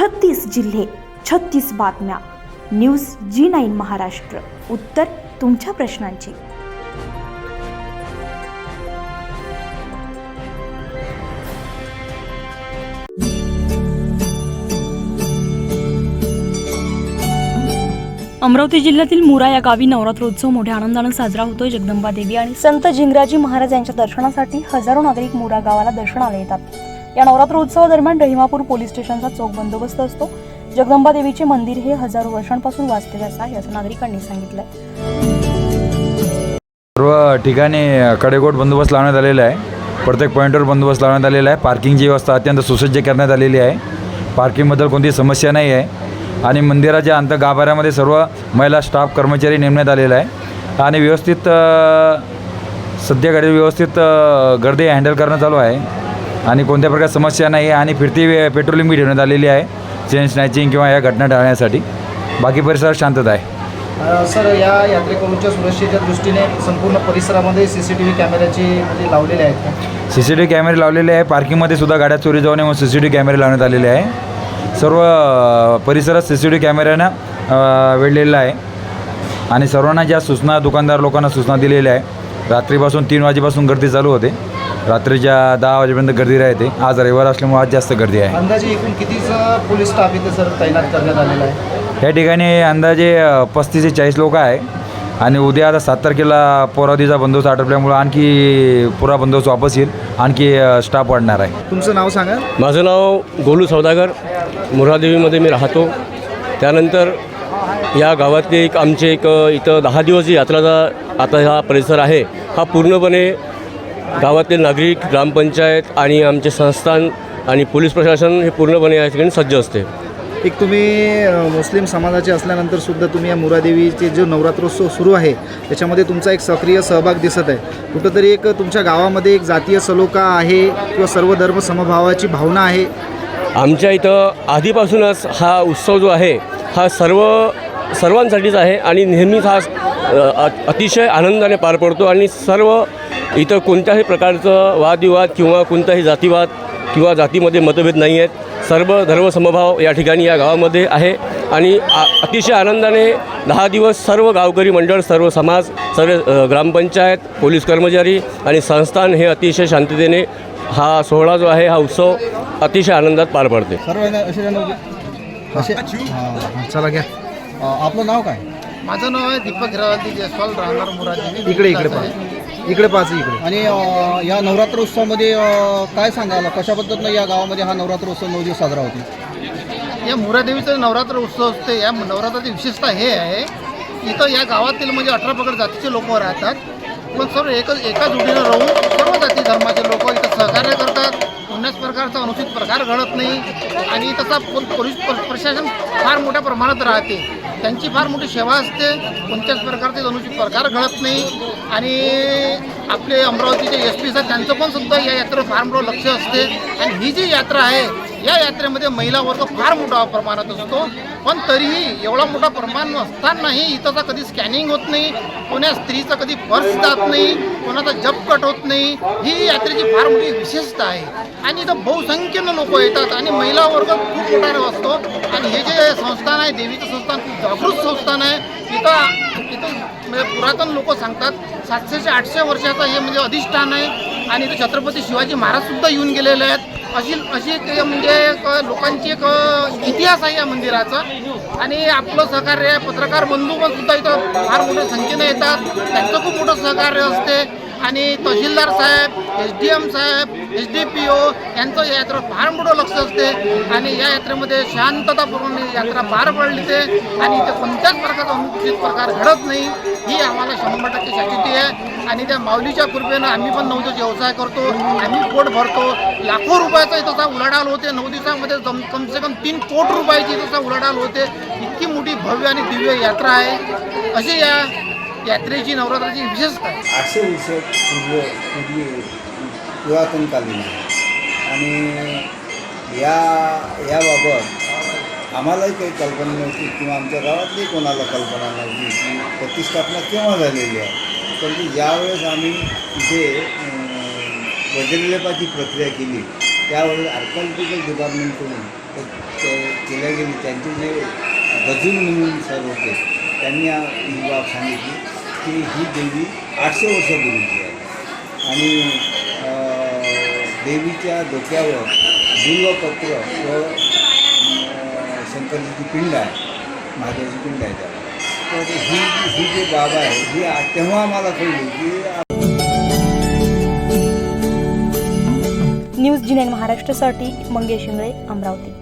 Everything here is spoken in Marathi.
छत्तीस जिल्हे छत्तीस बातम्या. News G nine Maharashtra. उत्तर तुमच्या प्रश्नांची. अमरावती जिल्ह्यातील मुरा या गावी नवरात्रोत्सव मोठ्या आनंदानं साजरा होतोय. जगदंबा देवी आणि संत जिंगराजी महाराज यांच्या दर्शनासाठी हजारो नागरिक मुरा गावाला दर्शनाला येतात. या नवरात्रोत्सवादरम्यान रहिमापूर पोलीस स्टेशनचा चोख बंदोबस्त असतो. जगदंबा देवीचे मंदिर हे हजारो वर्षांपासून वास्तव्यास आहे असं नागरिकांनी सांगितलंय. सर्व ठिकाणी कडेकोट बंदोबस्त लावण्यात आलेला आहे. प्रत्येक पॉईंटवर बंदोबस्त लावण्यात आलेला आहे. पार्किंगची व्यवस्था अत्यंत सुसज्ज करण्यात आलेली आहे. पार्किंगबद्दल कोणती समस्या नाही आहे. आणि मंदिराच्या अंत गाभाऱ्यामध्ये सर्व महिला स्टाफ कर्मचारी नेमण्यात आलेला आहे. आणि व्यवस्थित सध्याकडे सध्या घडी व्यवस्थित गर्दी हँडल करणं चालू आहे. आणि कोणत्या प्रकार समस्या नाही आहे आणि फिरती पेट्रोलिंग बी ठेवण्यात आलेली आहे. चेन स्नॅचिंग किंवा या घटना टाळण्यासाठी. बाकी परिसरात शांतता आहे. सर या यात्रेकरूंच्या सुरक्षेच्या दृष्टीने संपूर्ण परिसरामध्ये सी सी टी व्ही कॅमेऱ्याचे म्हणजे लावलेले आहेत सी सी टी व्ही कॅमेरे लावलेले आहे. पार्किंगमध्ये सुद्धा गाड्या चोरी जाऊ नये म्हणून सी सी टी व्ही कॅमेरे लावण्यात आलेले आहे. सर्व परिसरात सी सी टी व्ही कॅमेऱ्यानं वेढलेलं आहे. आणि सर्वांना ज्या सूचना दुकानदार लोकांना सूचना दिलेल्या आहे रात्रीपासून तीन वाजेपासून गर्दी चालू होते. रात्रीच्या दहा वाजेपर्यंत गर्दी राहते. आज रविवार असल्यामुळे आज जास्त गर्दी आहे. अंदाजे एकूण कितीचा पोलीस स्टाफ इथे सर तैनात करण्यात आलेला आहे? या ठिकाणी अंदाजे पस्तीस ते चाळीस लोक आहे. आणि उद्या आता सात तारखेला पोरावधीचा बंदोबस्त आटोपल्यामुळं आणखी पुरा बंदोबस्त वापस येईल. आणखी स्टाफ वाढणार आहे. तुमचं नाव सांगा. माझं नाव गोलू सौदागर. मुरादेवीमध्ये मी राहतो. त्यानंतर या गावातले एक आमचे एक इथं दहा दिवस जी यात्राचा आता हा परिसर आहे हा पूर्णपणे गावातले नागरिक ग्रामपंचायत आणि आमचे संस्थान आणि पोलीस प्रशासन हे पूर्णपणे या ठिकाणी सज्ज असते. एक तुम्ही मुस्लिम समाजाचे असल्यानंतर सुद्धा तुम्ही या मुरादेवीचे जो नवरात्रोत्सव सुरू आहे त्याच्यामध्ये तुमचा एक सक्रिय सहभाग दिसत आहे. कुठंतरी एक तुमच्या गावामध्ये एक जातीय सलोखा आहे किंवा सर्व धर्म समभावाची भावना आहे? आमच्या इथं आधीपासूनच हा उत्सव जो आहे हा सर्व सर्वांसाठीच आहे आणि नेहमीच हा अतिशय आनंदाने पार पडतो आणि सर्व इथं कोणत्याही प्रकारचं वादविवाद किंवा कोणताही जातीवाद किंवा जातीमध्ये मतभेद नाही आहेत. सर्व धर्मसमभाव या ठिकाणी या गावामध्ये आहे. आणि आ अतिशय आनंदाने दहा दिवस सर्व गावकरी मंडळ सर्व समाज सर्व ग्रामपंचायत पोलीस कर्मचारी आणि संस्थान हे अतिशय शांततेने हा सोहळा जो आहे हा उत्सव अतिशय आनंदात पार पडते. हां चला घ्या. आपलं नाव काय? माझं नाव आहे दीपक जयस्वाल राहणार इकडे इकडे पाहा. इकडे पाच इकडे. आणि अ, या नवरात्रोत्सवामध्ये अ, काय सांगाल कशा पद्धतीनं या गावामध्ये हा नवरात्रोत्सव नऊ दिवस साजरा होतो? या मुरादेवीचं नवरात्र उत्सव असते या नवरात्राची विशेषता हे आहे इथं या गावातील म्हणजे अठरा पगड जातीचे लोक राहतात. पण सर्व एकच एका जोडीनं राहून सर्व जाती धर्माचे लोक इथं सहकार्य करतात. कोणत्याच प्रकारचा अनुचित प्रकार घडत नाही. आणि तसा पोल- पोलीस प्र- प्रशासन फार मोठ्या प्रमाणात राहते. त्यांची फार मोठी सेवा असते. कोणत्याच प्रकारचे अनुचित प्रकार घडत नाही. आणि आपले अमरावतीचे एस पी साहेब त्यांचं पण सुद्धा या यात्रेवर फार मोठं लक्ष असते. आणि ही जी यात्रा आहे या यात्रेमध्ये महिला वर्ग फार मोठा प्रमाणात असतो. पण तरीही एवढा मोठा प्रमाण असतानाही इथंचा कधी स्कॅनिंग होत नाही कोण्या स्त्रीचा कधी पर्स जात नाही कोणाचा जप कट होत नाही ही यात्रेची फार मोठी विशेषता आहे. आणि इथं बहुसंख्येनं लोक येतात आणि महिला वर्ग खूप मोठा असतो. आणि हे जे संस्थान आहे देवीचं संस्थान खूप जागृत संस्थान आहे. इथं इथं म्हणजे पुरातन लोक सांगतात सातशे ते आठशे वर्षाचं हे म्हणजे अधिष्ठान आहे आणि इथं छत्रपती शिवाजी महाराजसुद्धा येऊन गेलेले आहेत. अशी अशी एक म्हणजे एक लोकांची एक इतिहास आहे या मंदिराचा. आणि आपलं सहकार्य आहे पत्रकार बंधू पण सुद्धा इथं फार मोठ्या संख्येने येतात. त्यांचं खूप मोठं सहकार्य असते. आणि तहसीलदार साहेब एस डी एम साहेब एस डी पी ओ यांचं या यात्रेवर फार मोठं लक्ष असते. आणि या यात्रेमध्ये शांततापूर्ण यात्रा पार पडली ते. आणि इथे कोणत्याच प्रकारचा अनुचित प्रकार घडत नाही. ही आम्हाला शंभर टक्के शाश्वती आहे. आणि त्या माऊलीच्या कृपेनं आम्ही पण नऊ व्यवसाय करतो. आम्ही पोट भरतो. लाखो रुपयाचा इथंचा उलाढाल होते. नऊ दिवसामध्ये कम कमसे कम तीन कोट रुपयाची इथंचा उलाढाल होते. इतकी मोठी भव्य आणि दिव्य यात्रा आहे. अशी या यात्रेची नवरात्राची विशेषता आहे असे वर्ष पूर्व पूर्वी पुरातनकालीन आहे. आणि या याबाबत आम्हालाही काही कल्पना नव्हती किंवा आमच्या गावातली कोणाला कल्पना नव्हती की प्रतिष्ठापना केव्हा झालेली आहे. परंतु ज्यावेळेस आम्ही इथे वज्रलेपाची प्रक्रिया केली त्यावेळेस आर्कॉलॉजिकल डिपार्टमेंटकडून केल्या गेली. त्यांचे जे गजून म्हणून सर होते त्यांनी ही बाब सांगितली की ही देवी आठशे वर्षापूर्वीची आहे. आणि देवीच्या डोक्यावर बिल्वपत्र व शंकरजीची पिंड आहे. महादेवाची पिंड आहे त्याला तर ही ही जी बाब आहे ही तेव्हा आम्हाला कळली की न्यूज जी महाराष्ट्रासाठी मंगेश इंगळे अमरावती.